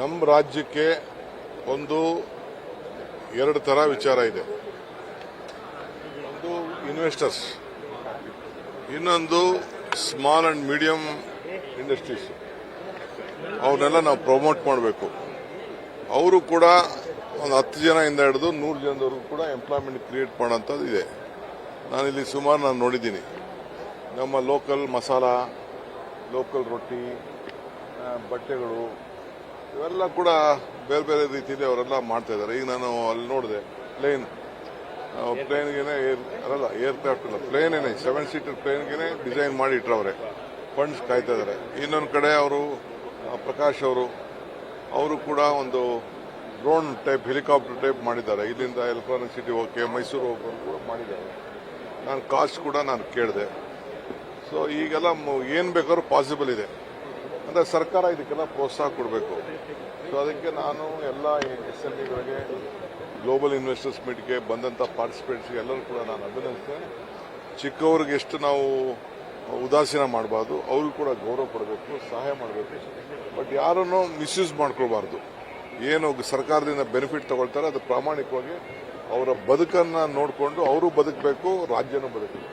ನಮ್ಮ ರಾಜ್ಯಕ್ಕೆ ಒಂದು, ಎರಡು ಥರ ವಿಚಾರ ಇದೆ. ಒಂದು ಇನ್ವೆಸ್ಟರ್ಸ್ ಇನ್ನೊಂದು ಸ್ಮಾಲ್ ಅಂಡ್ ಮೀಡಿಯಂ ಇಂಡಸ್ಟ್ರೀಸ್ ಅವನ್ನೆಲ್ಲ ನಾವು ಪ್ರಮೋಟ್ ಮಾಡಬೇಕು. ಅವರು ಕೂಡ ಒಂದು ಹತ್ತು ಜನ ಇಂದ ಹಿಡಿದು ನೂರು ಜನದವರೆಗೂ ಕೂಡ ಎಂಪ್ಲಾಯ್ಮೆಂಟ್ ಕ್ರಿಯೇಟ್ ಮಾಡೋಂಥದ್ದು ಇದೆ. ನಾನಿಲ್ಲಿ ಸುಮಾರು ನಾನು ನೋಡಿದ್ದೀನಿ. ನಮ್ಮ ಲೋಕಲ್ ಮಸಾಲ ಲೋಕಲ್ ರೊಟ್ಟಿ ಬಟ್ಟೆಗಳು ಇವೆಲ್ಲ ಕೂಡ ಬೇರೆ ಬೇರೆ ರೀತಿಯಲ್ಲಿ ಅವರೆಲ್ಲ ಮಾಡ್ತಾ ಇದ್ದಾರೆ. ಈಗ ನಾನು ಅಲ್ಲಿ ನೋಡಿದೆ ಪ್ಲೇನ್ ಪ್ಲೇನ್ಗೆನೆ ಅಲ್ಲ ಇಲ್ಲ ಪ್ಲೇನೇನೆ ಸೆವೆನ್ ಸೀಟರ್ ಪ್ಲೇನ್ಗೆನೆ ಡಿಸೈನ್ ಮಾಡಿ ಇಟ್ಟರವ್ರೆ ಫಂಡ್ಸ್ ಕಾಯ್ತಾ ಇದ್ದಾರೆ. ಇನ್ನೊಂದು ಕಡೆ ಅವರು ಪ್ರಕಾಶ್ ಅವರು ಅವರು ಕೂಡ ಒಂದು ಡ್ರೋನ್ ಟೈಪ್ ಹೆಲಿಕಾಪ್ಟರ್ ಟೈಪ್ ಮಾಡಿದ್ದಾರೆ. ಇಲ್ಲಿಂದ ಎಲೆಕ್ಟ್ರಾನಿಕ್ ಸಿಟಿ ಓಕೆ ಮೈಸೂರು ಹೋಗೋರು ಕೂಡ ಮಾಡಿದ್ದಾರೆ. ನಾನು ಕಾಸ್ಟ್ ಕೂಡ ನಾನು ಕೇಳಿದೆ. ಸೊ ಈಗೆಲ್ಲ ಏನು ಬೇಕಾದ್ರೂ ಪಾಸಿಬಲ್ ಇದೆ. ಸರ್ಕಾರ ಇದಕ್ಕೆಲ್ಲ ಪ್ರೋತ್ಸಾಹ ಕೊಡಬೇಕು. ಸೊ ಅದಕ್ಕೆ ನಾನು ಎಲ್ಲ ಎಸ್ ಎಂ ಇಗಳಿಗೆ ಗ್ಲೋಬಲ್ ಇನ್ವೆಸ್ಟರ್ಸ್ ಮೀಟ್ಗೆ ಬಂದಂಥ ಪಾರ್ಟಿಸಿಪೇಟ್ಸ್ಗೆ ಎಲ್ಲರೂ ಕೂಡ ನಾನು ಅಭಿನಂದಿಸ್ತೇನೆ. ಚಿಕ್ಕವ್ರಿಗೆ ಎಷ್ಟು ನಾವು ಉದಾಸೀನ ಮಾಡಬಾರ್ದು ಅವ್ರಿಗೂ ಕೂಡ ಗೌರವ ಕೊಡಬೇಕು, ಸಹಾಯ ಮಾಡಬೇಕು. ಬಟ್ ಯಾರನ್ನು ಮಿಸ್ಯೂಸ್ ಮಾಡ್ಕೊಳ್ಬಾರ್ದು. ಏನು ಸರ್ಕಾರದಿಂದ ಬೆನಿಫಿಟ್ ತಗೊಳ್ತಾರೆ, ಅದು ಪ್ರಾಮಾಣಿಕವಾಗಿ ಅವರ ಬದುಕನ್ನು ನೋಡಿಕೊಂಡು, ಅವರು ಬದುಕಬೇಕು, ರಾಜ್ಯನೂ ಬದುಕಬೇಕು.